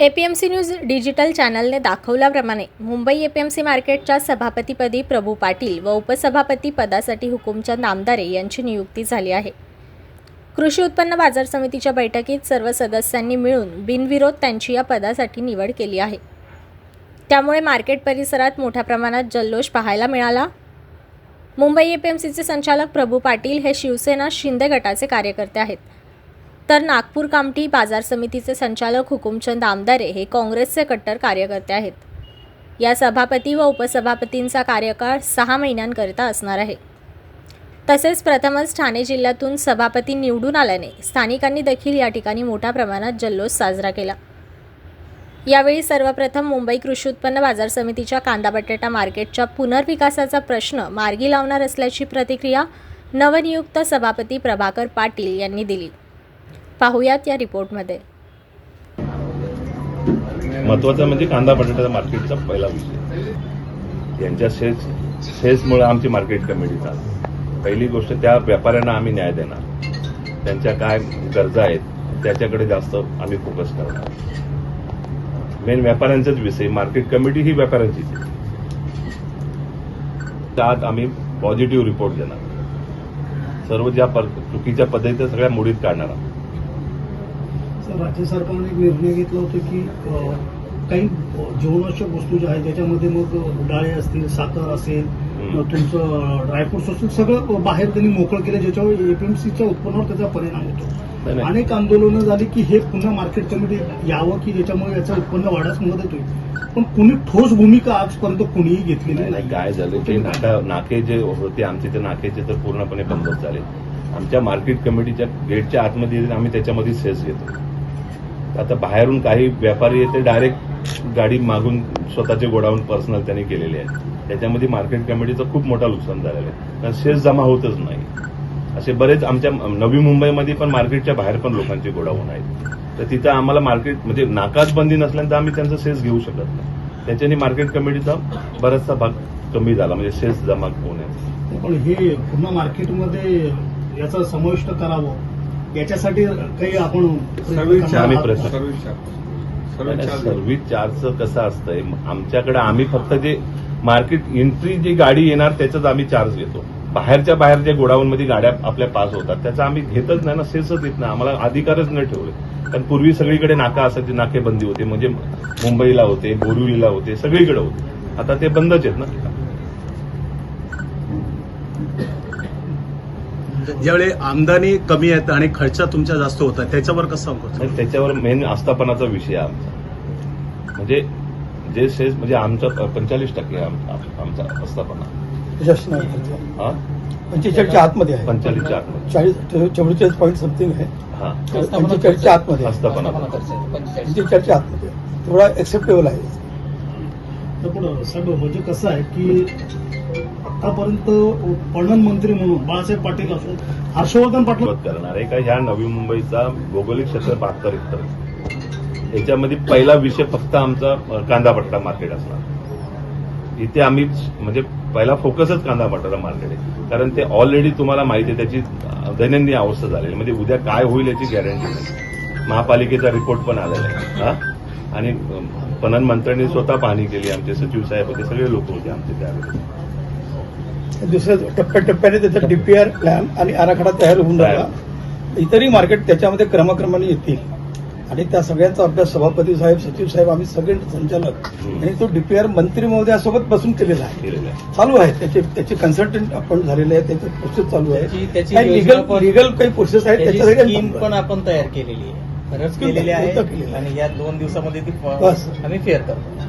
A P M C news digital चॅनलने दाखवल्याप्रमाणे Mumbai A P M C मार्केटच्या सभापतीपदी प्रभू पाटील व उपसभापती पदासाठी हुकुमचंद आमदारे यांची नियुक्ती झाली आहे. कृषी उत्पन्न बाजार समितीच्या बैठकीत सर्व सदस्यांनी मिळून बिनविरोध त्यांची या पदासाठी निवड केली आहे. त्यामुळे मार्केट परिसरात मोठ्या प्रमाणात जल्लोष पाहायला मिळाला. मुंबई ए पी एम सीचे संचालक प्रभू पाटील हे शिवसेना शिंदे गटाचे कार्यकर्ते आहेत. तर नागपूर कामठी बाजार समितीचे संचालक हुकुमचंद आमदारे हे काँग्रेसचे कट्टर कार्यकर्ते आहेत. या सभापती व उपसभापतींचा कार्यकाळ सहा महिन्यांकरिता असणार आहे. तसेच प्रथमच ठाणे जिल्ह्यातून सभापती निवडून आल्याने स्थानिकांनी देखील या ठिकाणी मोठ्या प्रमाणात जल्लोष साजरा केला. यावेळी सर्वप्रथम मुंबई कृषी उत्पन्न बाजार समितीच्या कांदा बटाटा मार्केटच्या पुनर्विकासाचा प्रश्न मार्गी लावणार असल्याची प्रतिक्रिया नवनियुक्त सभापती प्रभाकर पाटील यांनी दिली. पाहुयात या रिपोर्टमध्ये. महत्त्वाचा म्हणजे कांदा बटाट्याचा मार्केटचा पहिला विषय. यांच्या सेल्स सेल्समुळे आमची मार्केट कमिटी चालते पहिली गोष्ट त्या व्यापाऱ्यांना आम्ही न्याय देणार. त्यांच्या काय गरजा आहेत त्याच्याकडे जास्त आम्ही फोकस करणार. मेन व्यापाऱ्यांचाच विषय मार्केट कमिटी ही व्यापाऱ्यांचीच त्यात आम्ही पॉझिटिव्ह रिपोर्ट देणार. सर्व ज्या चुकीच्या पद्धतीत सगळ्या मुडीत काढणार आहोत. राज्य सरकारने एक निर्णय घेतला होता की काही जीवनावश्यक वस्तू ज्या आहेत त्याच्यामध्ये मग डाळे असतील साखर असेल तुमचं ड्रायफ्रुट्स असतील सगळं बाहेर त्यांनी मोकळं केलं ज्याच्यावर एपीएमसीच्या उत्पन्नावर त्याचा परिणाम होतो. अनेक आंदोलनं झाली की हे पुन्हा मार्केट कमिटी यावं की ज्याच्यामुळे याचं उत्पन्न वाढायला मदत होईल. पण कुणी ठोस भूमिका आजपर्यंत कुणीही घेतलेली नाही. नाही, काय झालं? ते नाका नाके जे होते आमचे ते नाकेचे तर पूर्णपणे बंदच झाले. आमच्या मार्केट कमिटीच्या गेटच्या आतमध्ये आम्ही त्याच्यामध्ये सेस घेतो. आता बाहेरून काही व्यापारी येते डायरेक्ट गाडी मागून स्वतःचे गोडाऊन पर्सनल त्यांनी केलेले आहे त्याच्यामध्ये मार्केट कमिटीचं खूप मोठा नुकसान झालेलं आहे. कारण सेस जमा होतच नाही. असे बरेच आमच्या नवी मुंबईमध्ये पण मार्केटच्या बाहेर पण लोकांचे गोडाऊन आहेत. तर तिथं आम्हाला मार्केट म्हणजे नाकाच बंदी नसल्यानंतर आम्ही त्यांचा सेस घेऊ शकत नाही. त्याच्याने मार्केट कमिटीचा बराचसा भाग कमी झाला म्हणजे सेस जमा होण्याचा पण हे पुन्हा मार्केटमध्ये याचा समाविष्ट करावं याच्यासाठी काही आपण सर्व्हिस चार्ज चार्जचं कसं असतंय? आमच्याकडे आम्ही फक्त जे मार्केट एंट्री जी गाडी येणार त्याचाच आम्ही चार्ज घेतो. बाहेरच्या बाहेर जे गोडाऊनमध्ये गाड्या आपल्या पास होतात त्याचा आम्ही घेतच नाही ना सेसच येत नाही. आम्हाला अधिकारच नाही ठेवले. कारण पूर्वी सगळीकडे नाका असायची नाकेबंदी होते. म्हणजे मुंबईला होते बोरिवलीला होते सगळीकडे होते. आता ते बंदच आहेत ना. ज्यावेळी आमदानी कमी येतं आणि खर्च तुमचा जास्त होता त्याच्यावर कसं होतं नाही, त्याच्यावर मेन आस्थापनाचा विषय आहे आमचा. म्हणजे जे सेस म्हणजे आमचा पंचेचाळीस टक्के आमचा आस्थापना. हा? पंचेचाळीसच्या आतमध्ये आहे. पंचेचाळीसच्या आतमध्ये. चाळीस चौवेचाळीस पॉईंट समथिंग आहे. हा. पंचेचाळीसच्या आतमध्ये. आस्थापना पंचेचाळीसच्या आतमध्ये. तेवढा एक्सेप्टेबल आहे. म्हणजे कसं आहे की आतापर्यंत पणन मंत्री म्हणून बाळासाहेब पाटील असून हर्षवर्धन पाटील करणार आहे का ह्या नवी मुंबईचा भौगोलिक क्षेत्र बहात्तर हेक्टर? याच्यामध्ये पहिला विषय फक्त आमचा कांदापट्टा कांदा बटाटा मार्केट असणार. इथे आम्ही म्हणजे पहिला फोकसच कांदा बटाटा मार्केट आहे. कारण ते ऑलरेडी तुम्हाला माहिती आहे त्याची दैनंदिन अवस्था झालेली म्हणजे उद्या काय होईल याची गॅरंटी नाही. महापालिकेचा रिपोर्ट पण आलेला आहे. हा? आणि पणन मंत्र्यांनी स्वतः पाहणी केली आमचे सचिव साहेब होते सगळे लोक होते आमचे त्यावेळेस दुसऱ्या टप्प्याटप्प्याने त्याचा डीपीआर प्लॅन आणि आराखडा तयार होऊन राहिला. इतरही मार्केट त्याच्यामध्ये क्रमक्रमाने येतील. आणि त्या सगळ्यांचा अभ्यास सभापती साहेब सचिव साहेब आम्ही सगळे संचालक. आणि तो डीपीआर मंत्री महोदयासोबत बसून केलेला आहे. चालू आहे. त्याचे त्याचे कन्सल्टंट आपण झालेले आहे त्याचे प्रोसेस चालू आहे. लिगल काही प्रोसेस आहेत त्याची त्याच्या स्कीम पण आपण तयार केलेली आहे. खरंच केलेली आहे. आणि या दोन दिवसामध्ये ती. आम्ही फेअर करतो.